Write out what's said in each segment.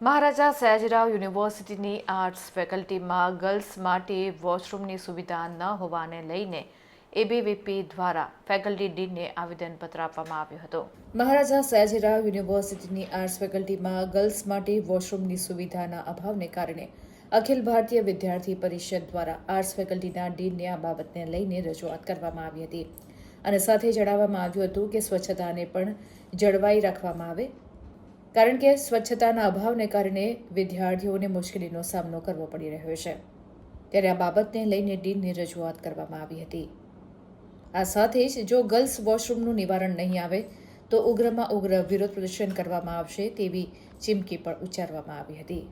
મહારાજા સયાજીરાવ યુનિવર્સિટીની આર્ટ્સ ફેકલ્ટીમાં ગર્લ્સ માટે વોશરૂમની સુવિધા ન હોવાને લઈને એબીવીપી દ્વારા ફેકલ્ટી ડીનને આવેદનપત્ર આપવામાં આવ્યું હતું. મહારાજા સયાજીરાવ યુનિવર્સિટીની આર્ટ્સ ફેકલ્ટીમાં ગર્લ્સ માટે વોશરૂમની સુવિધાના અભાવને કારણે અખિલ ભારતીય વિદ્યાર્થી પરિષદ દ્વારા આર્ટ્સ ફેકલ્ટીના ડીનને આ બાબતને લઈને રજૂઆત કરવામાં આવી હતી. અને સાથે જણાવવામાં આવ્યું હતું કે સ્વચ્છતાને પણ જળવાઈ રાખવામાં આવે કારણ કે સ્વચ્છતાના અભાવને કારણે વિદ્યાર્થીઓને મુશ્કેલીનો સામનો કરવો પડી રહ્યો છે. ત્યારે આ બાબતને લઈને ડીનની રજૂઆત કરવામાં આવી હતી. આ સાથે જ જો ગર્લ્સ વોશરૂમનું નિવારણ નહીં આવે, તો ઉગ્રમાં ઉગ્ર વિરોધ પ્રદર્શન કરવામાં આવશે તેવી ચીમકી પણ ઉચ્ચારવામાં આવી હતી.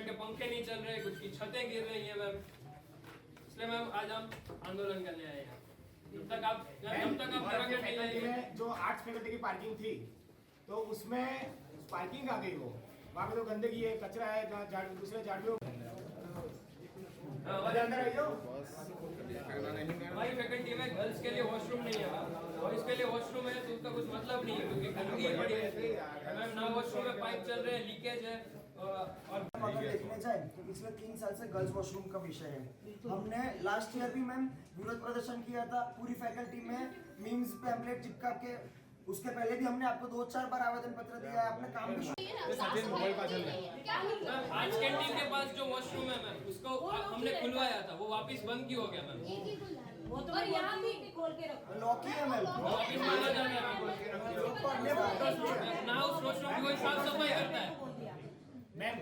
डिपार्टमेंट के पंखे नहीं चल रहे कुछ की छतें गिर रही हैं मैम। इसलिए मैम आज हम आंदोलन करने आए हैं। जब तक आप जब तक आप फैकल्टी में जो आर्ट्स फैकल्टी की पार्किंग थी तो उसमें पार्किंग आ गई वो। वहाँ पे तो गंदगी है कचरा है दूसरे झाड़ियों हाँ, हमारे फैकल्टी में गर्ल्स के लिए वॉशरूम नहीं है मैम। बॉयज़ के लिए वॉशरूम है तो उसका कुछ मतलब नहीं है क्योंकि गंदगी पड़ी है मैम ना वॉशरूम में पाइप चल रहे हैं लीकेज है। अगर देखने जाए तो पिछले तीन साल से गर्ल्स वॉशरूम का विषय है। हमने लास्ट ईयर भी मैम विरोध प्रदर्शन किया था पूरी फैकल्टी में मीम्स पैम्पलेट चिपका के। उसके पहले भी हमने आपको दो चार बार आवेदन पत्र दिया है आपने काम भी आज कैंटीन के पास जो वॉशरूम है मैम उसको हमने खुलवाया था वो वापस बंद क्यों हो गया मैम वो और यहाँ भी खोल के रखो। लॉक ही है मैम वापस मांगा जाना है मैम ना उस वॉशरूम की कोई साफ़ सफ़ाई करता है। ম্যাম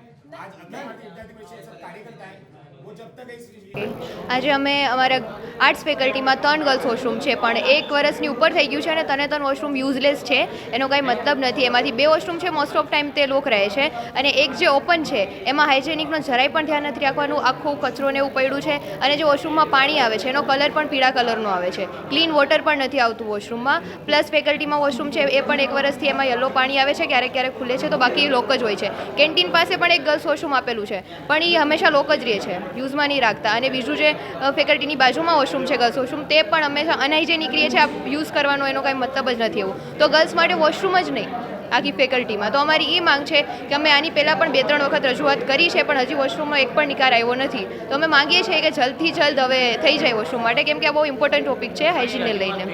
આજે અમે અમારા આર્ટ્સ ફેકલ્ટીમાં ત્રણ ગર્લ્સ વોશરૂમ છે, પણ એક વર્ષની ઉપર થઈ ગયું છે અને તને ત્રણ વોશરૂમ યુઝલેસ છે. એનો કાંઈ મતલબ નથી. એમાંથી બે વોશરૂમ છે મોસ્ટ ઓફ ટાઈમ તે લોક રહે છે. અને એક જે ઓપન છે, એમાં હાઇજેનિકનો જરાય પણ ધ્યાન નથી રાખવાનું. આખું કચરો ને એવું પડ્યું છે. અને જે વોશરૂમમાં પાણી આવે છે, એનો કલર પણ પીળા કલરનો આવે છે. ક્લીન વોટર પણ નથી આવતું વોશરૂમમાં પ્લસ ફેકલ્ટીમાં વોશરૂમ છે, એ પણ એક વર્ષથી એમાં યલો પાણી આવે છે, ક્યારેક ક્યારેક ખુલે છે, તો બાકી લોક જ હોય છે. કેન્ટીન પાસે પણ એક ગર્લ્સ વોશરૂમ આપેલું છે. પણ એ હંમેશા લોક જ રહે છે. યુઝમાં નહીં રાખતા. અને બીજું જે ફેકલ્ટીની બાજુમાં વોશરૂમ છે ગર્લ્સ વોશરૂમ તે પણ હંમેશા અનહાઇજેનિક રહે છે. આ યુઝ કરવાનો એનો કાંઈ મતલબ જ નથી એવું. તો ગર્લ્સ માટે વોશરૂમ જ નહીં આખી ફેકલ્ટીમાં તો અમારી એ માંગ છે કે અમે આની પહેલાં પણ બે ત્રણ વખત રજૂઆત કરી છે પણ હજી વોશરૂમનો એક પણ નિકાર આવ્યો નથી. તો અમે માંગીએ છીએ કે જલ્દથી જલ્દ હવે થઈ જાય વોશરૂમ માટે કેમ કે આ બહુ ઇમ્પોર્ટન્ટ ટોપિક છે હાઇજીનને લઈને.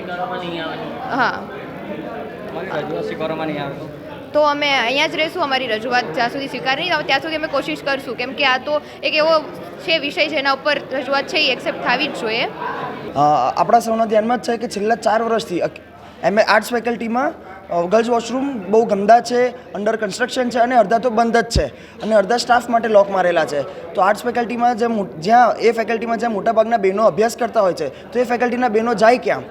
હા. રજૂઆત સ્વીકારવામાં નહીં આવે. તો અમે અહીંયા જ રહીશું, અમારી રજૂઆત જ્યાં સુધી સ્વીકાર નહીં આવે ત્યાં સુધી અમે કોશિશ કરશું. કેમ કે આ તો એક એવો છે વિષય જેના ઉપર રજૂઆત છે, એ એક્સેપ્ટ થવી જ જોઈએ. આપણા સૌના ધ્યાનમાં જ છે કે છેલ્લા ચાર વર્ષથી એમ આર્ટ્સ ફેકલ્ટીમાં ગર્લ્સ વોશરૂમ બહુ ગંદા છે અંડર કન્સ્ટ્રક્શન છે અને અડધા તો બંધ જ છે અને અડધા સ્ટાફ માટે લોક મારેલા છે. તો આર્ટ્સ ફેકલ્ટીમાં જે જ્યાં, એ ફેકલ્ટીમાં જ્યાં મોટાભાગના બહેનો અભ્યાસ કરતા હોય છે, તો એ ફેકલ્ટીના બહેનો જાય ક્યાં?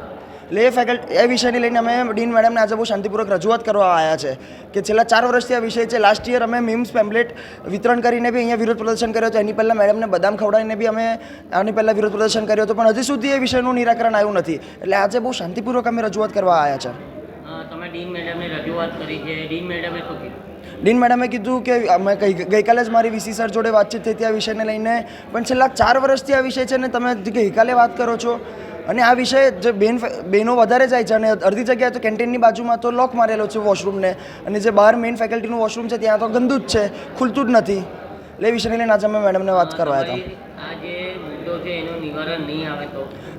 એ ફેકલ્ટી એ વિષયને લઈને અમે ડીન મેડમને આજે બહુ શાંતિપૂર્વક રજૂઆત કરવા આવ્યા છે કે છેલ્લા ચાર વર્ષથી આ વિષય છે. લાસ્ટ યર અમે મીમ્સ પેમ્પલેટ વિતરણ કરીને બી અહીંયા વિરોધ પ્રદર્શન કર્યો હતો. એની પહેલાં મેડમને બદામ ખવડાવીને બી અમે આની પહેલાં વિરોધ પ્રદર્શન કર્યો હતો. પણ હજી સુધી એ વિષયનું નિરાકરણ આવ્યું નથી. એટલે આજે બહુ શાંતિપૂર્વક અમે રજૂઆત કરવા આવ્યા છે. તમે ડીન મેડમને રજૂઆત કરી છે. ડીન મેડમે શું કીધું? ડીન મેડમે કીધું કે અમે ગઈકાલે જ મારી વીસી સર જોડે વાતચીત થઈ હતી આ વિષયને લઈને. પણ છેલ્લા ચાર વર્ષથી આ વિષય છે ને તમે ગઈકાલે વાત કરો છો અને આ વિષય જે બેન બહેનો વધારે જાય છે અને અડધી જગ્યાએ તો કેન્ટીનની બાજુમાં તો લોક મારેલો છે વોશરૂમને. અને જે બહાર મેઇન ફેકલ્ટીનું વોશરૂમ છે ત્યાં તો ગંદુ જ છે ખુલતું જ નથી. એટલે એ વિષયને લઈને આજે અમે મેડમને વાત કરવા હતા.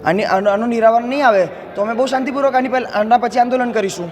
આની આનું નિરાવરણ નહીં આવે તો અમે બહુ શાંતિપૂર્વક આની પહેલાં આના પછી આંદોલન કરીશું.